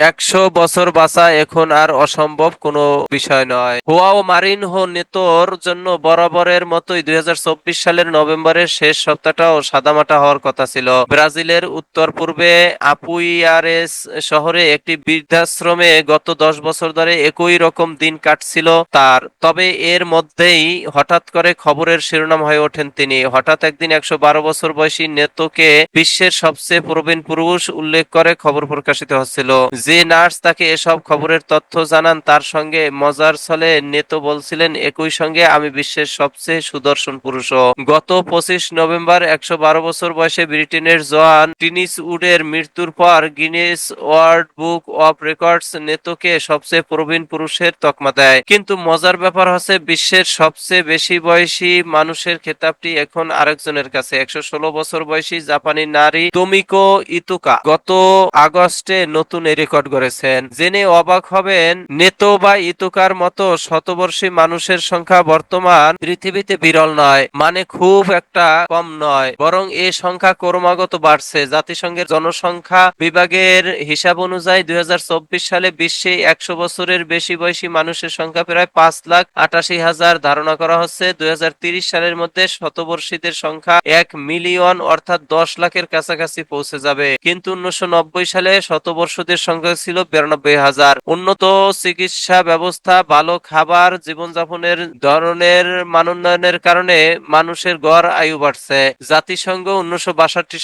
একশো বছর বাঁচা এখন আর অসম্ভব কোনো বিষয় নয়। হুয়াও মারিনহো নেতোর জন্য বরাবরের মতোই দুই সালের নভেম্বরের শেষ সপ্তাহটাও সাদামাটা হওয়ার কথা ছিল। ব্রাজিলের উত্তর পূর্বে আপুইয়ারেস শহরে একটি বৃদ্ধাশ্রমে গত দশ বছর ধরে একই রকম দিন কাটছিল তার। তবে এর মধ্যেই হঠাৎ করে খবরের শিরোনাম হয়ে ওঠেন তিনি। হঠাৎ একদিন একশো বারো বছর বয়সী নেতোকে বিশ্বের সবচেয়ে প্রবীণ পুরুষ উল্লেখ করে খবর প্রকাশিত হচ্ছিল। যে নার্স তাকে এসব খবরের তথ্য জানান, তার সঙ্গে মজার ছলে নেতো বলছিলেন, একই সঙ্গে আমি বিশ্বের সবচেয়ে সুদর্শন পুরুষও গত পঁচিশ নভেম্বর একশো বারো বছর বয়সে ব্রিটেনের জোয়ান টিনিস উডের মৃত্যুর পর Guinness world book of records নেতোকে সবচেয়ে প্রবীণ পুরুষের তকমা দেয়। কিন্তু মজার ব্যাপার হচ্ছে, বিশ্বের সবচেয়ে বেশি বয়সী মানুষের খেতাবটি এখন আরেকজনের কাছে। একশো ষোলো বছর বয়সী জাপানি নারী তোমিকো ইতুকা গত আগস্টে নতুন এই রেকর্ড করেছেন। জেনে অবাক হবেন, নেতো বা ইতুকার মতো শতবর্ষী মানুষের সংখ্যা বর্তমান পৃথিবীতে বিরল নয় মানে খুব একটা কম নয়। বরং এ সংখ্যা ক্রমাগত বাড়ছে। জাতিসংঘের জনসংখ্যা বিভাগের হিসাব অনুযায়ী দুই সালে বিশ্বে একশো বছরের বেশি বয়সী মানুষের সংখ্যা প্রায় পাঁচ লাখ আটাশি হাজার ধারণা করা হচ্ছে। দুই সালের মধ্যে শতবর্ষীদের সংখ্যা এক মিলিয়ন অর্থাৎ দশ লাখের কাছাকাছি পৌঁছে যাবে। কিন্তু উনিশশো নব্বই সালে শতবর্ষদের সংখ্যা ছিল বিরানব্বই হাজার। উন্নত চিকিৎসা ব্যবস্থা, ভালো খাবার, জীবনযাপনের ধরনের মানোন্নয়নের কারণে মানুষের গড় আয়ু বাড়ছে। জাতিসংঘ উনিশশো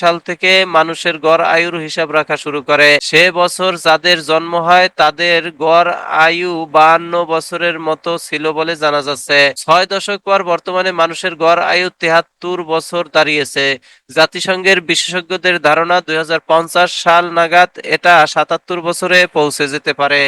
সাল থেকে মানুষের গড় আয়ুর হিসাব রাখা শুরু করে। সে বছর যাদের জন্ম হয়, তাদের গড় আয়ু বাহান্ন বছরের মতো ছিল বলে জানা যাচ্ছে। ছয় দশক পর বর্তমানে মানুষের গড় আয়ু তেহাত্তর বছর দাঁড়িয়েছে। জাতিসংঘের বিশেষজ্ঞদের ধারণা, দুই হাজার পঞ্চাশ সাল নাগাদ এটা সাতাত্তর বছরে পৌঁছে যেতে পারে।